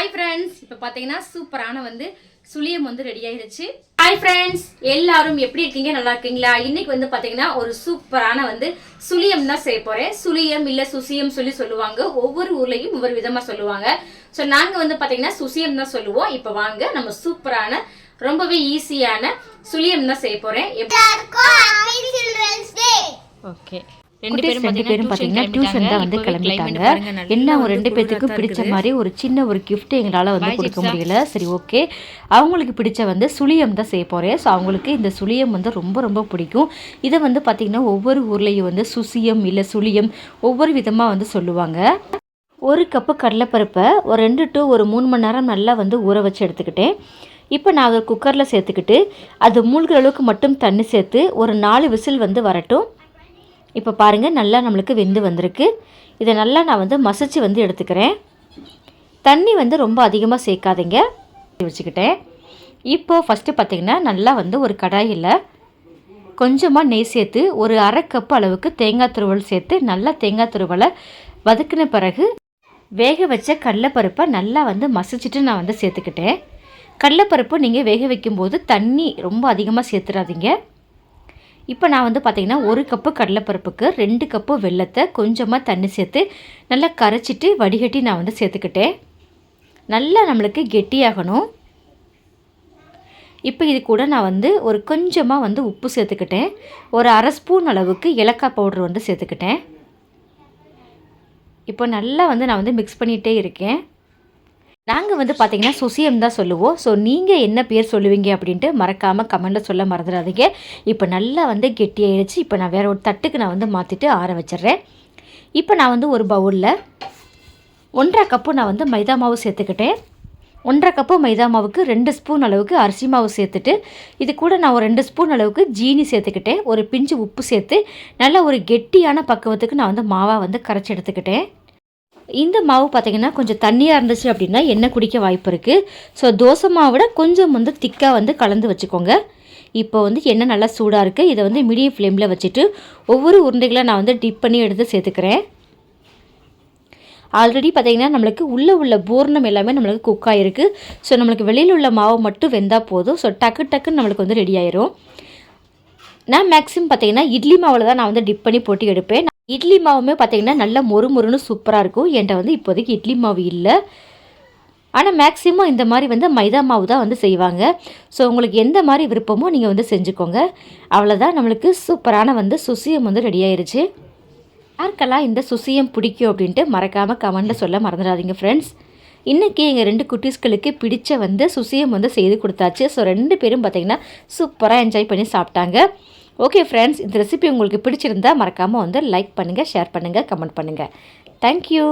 Hi friends இப்போ பார்த்தீங்கன்னா சூப்பரான வந்து சுளியம் வந்து ரெடி ஆயிருச்சு ஹாய் ஃப்ரெண்ட்ஸ் எல்லாரும் எப்படி இருக்கீங்க? நல்லா இருக்கீங்களா? இன்னைக்கு வந்து பார்த்தீங்கன்னா ஒரு சூப்பரான வந்து சுளியம் தான் செய்ய போறேன். சுளியம் இல்லை சுசியம் சொல்லி சொல்லுவாங்க. ஒவ்வொரு ஊர்லயும் ஒவ்வொரு விதமா சொல்லுவாங்க. ஸோ நாங்க வந்து பார்த்தீங்கன்னா சுசியம் தான் சொல்லுவோம். இப்போ வாங்க நம்ம சூப்பரான ரொம்பவே ஈஸியான சுளியம் தான் செய்ய போறேன். ஓகே ரெண்டு பேரும் பார்த்தீங்கன்னா டியூஷன் தான் வந்து கிளம்பிட்டாங்க. என்ன ஒரு ரெண்டு பேர்த்துக்கும் பிடிச்ச மாதிரி ஒரு சின்ன ஒரு gift எங்களால் வந்து கொடுக்க முடியல. சரி ஓகே அவங்களுக்கு பிடிச்ச வந்து சுளியம் தான் செய்ய போகிறேன் ஸோ அவங்களுக்கு இந்த சுளியம் வந்து ரொம்ப ரொம்ப பிடிக்கும். இதை வந்து பார்த்திங்கன்னா ஒவ்வொரு ஊர்லேயும் வந்து சுசியம் இல்லை சுளியம் ஒவ்வொரு விதமாக வந்து சொல்லுவாங்க. ஒரு கப்பு கடலைப்பருப்பை ஒரு ரெண்டு டு ஒரு மூணு மணி நேரம் நல்லா வந்து ஊற வச்சு எடுத்துக்கிட்டேன். இப்போ நான் அதை குக்கரில் சேர்த்துக்கிட்டு அது மூழ்கிற அளவுக்கு மட்டும் தண்ணி சேர்த்து ஒரு நாலு விசில் வந்து வரட்டும். இப்போ பாருங்கள் நல்லா நம்மளுக்கு வெந்து வந்திருக்கு. இதை நல்லா நான் வந்து மசிச்சு வந்து எடுத்துக்கிறேன். தண்ணி வந்து ரொம்ப அதிகமாக சேர்க்காதீங்க. வச்சுக்கிட்டேன். இப்போது ஃபஸ்ட்டு பார்த்திங்கன்னா நல்லா வந்து ஒரு கடாயில் கொஞ்சமாக நெய் சேர்த்து ஒரு அரை கப் அளவுக்கு தேங்காய் துருவல் சேர்த்து நல்லா தேங்காய் துருவலை வதக்கின பிறகு வேக வச்ச கடலைப்பருப்பை நல்லா வந்து மசிச்சுட்டு நான் வந்து சேர்த்துக்கிட்டேன். கடலைப்பருப்பு நீங்கள் வேக வைக்கும்போது தண்ணி ரொம்ப அதிகமாக சேர்த்துடாதீங்க இப்போ நான் வந்து பார்த்திங்கன்னா ஒரு கப்பு கடலைப்பருப்புக்கு ரெண்டு கப்பு வெல்லத்தை கொஞ்சமாக தண்ணி சேர்த்து நல்லா கரைச்சிட்டு வடிகட்டி நான் வந்து சேர்த்துக்கிட்டேன். நல்லா நம்மளுக்கு கெட்டியாகணும். இப்போ இது கூட நான் வந்து ஒரு கொஞ்சமாக வந்து உப்பு சேர்த்துக்கிட்டேன். ஒரு அரை ஸ்பூன் அளவுக்கு ஏலக்காய் பவுடர் வந்து சேர்த்துக்கிட்டேன். இப்போ நல்லா வந்து நான் வந்து மிக்ஸ் பண்ணிகிட்டே இருக்கேன். நாங்கள் வந்து பார்த்தீங்கன்னா சுசியம் தான் சொல்லுவோம். ஸோ நீங்கள் என்ன பேர் சொல்லுவீங்க அப்படின்ட்டு மறக்காமல் கமெண்ட்டில் சொல்ல மறந்துடாதீங்க. இப்போ நல்லா வந்து கெட்டியாயிடுச்சு இப்போ நான் வேறு ஒரு தட்டுக்கு நான் வந்து மாற்றிட்டு ஆற வச்சிடுறேன். இப்போ நான் வந்து ஒரு பவுலில் ஒன்றரை கப்பு நான் வந்து மைதா மாவு சேர்த்துக்கிட்டேன். ஒன்றரை கப்பு மைதா மாவுக்கு ரெண்டு ஸ்பூன் அளவுக்கு அரிசி மாவு சேர்த்துட்டு இது கூட நான் ஒரு ரெண்டு ஸ்பூன் அளவுக்கு ஜீனி சேர்த்துக்கிட்டேன். ஒரு பிஞ்சு உப்பு சேர்த்து நல்ல ஒரு கெட்டியான பக்குவத்துக்கு நான் வந்து மாவாக வந்து கரைச்சி எடுத்துக்கிட்டேன். இந்த மாவு பார்த்திங்கன்னா கொஞ்சம் தண்ணியாக இருந்துச்சு அப்படின்னா எண்ணெய் குடிக்க வாய்ப்பு இருக்குது ஸோ தோசை மாவோட கொஞ்சம் வந்து திக்காக வந்து கலந்து வச்சுக்கோங்க. இப்போ வந்து எண்ணெய் நல்லா சூடாக இருக்குது இதை வந்து மீடியம் ஃப்ளேமில் வச்சுட்டு ஒவ்வொரு உருண்டைகளை நான் வந்து டிப் பண்ணி எடுத்து சேர்த்துக்கிறேன். ஆல்ரெடி பார்த்திங்கன்னா நம்மளுக்கு உள்ளே உள்ள பூர்ணம் எல்லாமே நம்மளுக்கு குக் ஆகிருக்கு ஸோ நம்மளுக்கு வெளியில் உள்ள மாவு மட்டும் வெந்தால் போதும். ஸோ டக்கு டக்குன்னு நம்மளுக்கு வந்து ரெடி ஆயிரும். நான் மேக்ஸிமம் பார்த்திங்கன்னா இட்லி மாவில் தான் நான் வந்து டிப் பண்ணி போட்டு எடுப்பேன். இட்லி மாவுமே பார்த்திங்கன்னா நல்லா மொறு மொறுன்னு சூப்பராக இருக்கும். என்கிட்ட வந்து இப்போதைக்கு இட்லி மாவு இல்லை. ஆனால் மேக்ஸிமம் இந்த மாதிரி வந்து மைதா மாவு தான் வந்து செய்வாங்க. ஸோ உங்களுக்கு எந்த மாதிரி விருப்பமோ நீங்கள் வந்து செஞ்சுக்கோங்க. அவ்வளோதான் நம்மளுக்கு சூப்பரான வந்து சுசியம் வந்து ரெடி ஆயிடுச்சு யாருக்கெல்லாம் இந்த சுசியம் பிடிக்கும் அப்படின்ட்டு மறக்காமல் கமெண்டில் சொல்ல மறந்துடாதீங்க ஃப்ரெண்ட்ஸ் இன்றைக்கி எங்கள் ரெண்டு குட்டீஸ்களுக்கு பிடிச்ச வந்து சுசியம் வந்து செய்து கொடுத்தாச்சு. ஸோ ரெண்டு பேரும் பார்த்திங்கன்னா சூப்பராக என்ஜாய் பண்ணி சாப்பிட்டாங்க. ஓகே ஃப்ரெண்ட்ஸ் இந்த ரெசிபி உங்களுக்கு பிடிச்சிருந்தா மறக்காமல் வந்து லைக் பண்ணுங்கள் ஷேர் பண்ணுங்கள் கமெண்ட் பண்ணுங்கள் தேங்க்யூ